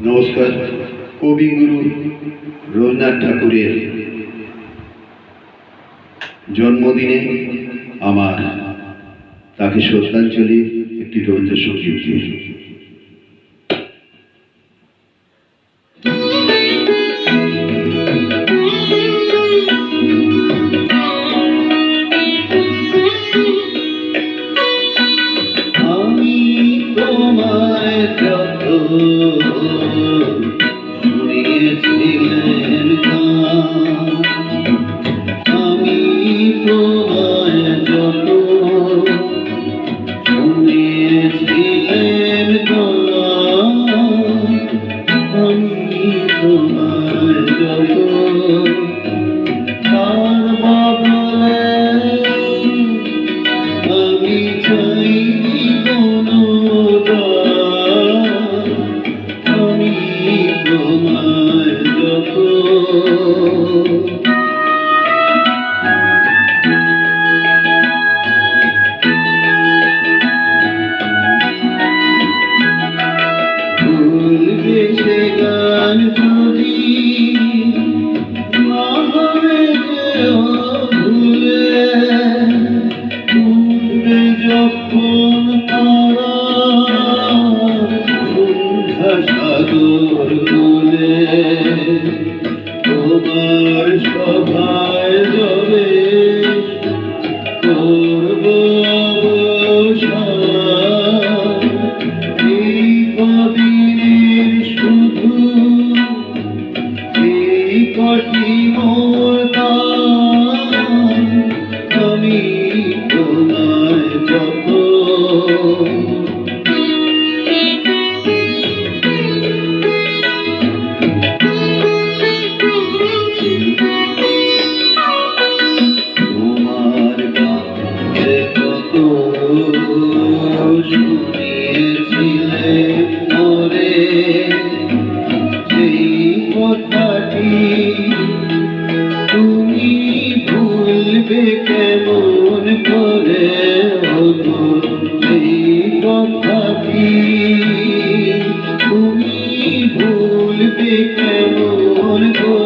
নমস্কার কবিগুরু রবীন্দ্রনাথ ঠাকুরের জন্মদিনে আমার তাকে শ্রদ্ধাঞ্জলি একটি রবীন্দ্রসঙ্গীত দিয়ে। তোমায় যত। শুনিয়েছিলেন গান, তোমার সভায় যাবে করব। এই কদিনের শুধু এই দান, আমি তোমায় যত শুনিয়েছিলে মরে সেই কথাটি তুমি ভুলবে কেমন করে? হতো সেই কথাটি তুমি ভুলবে কেমন করে?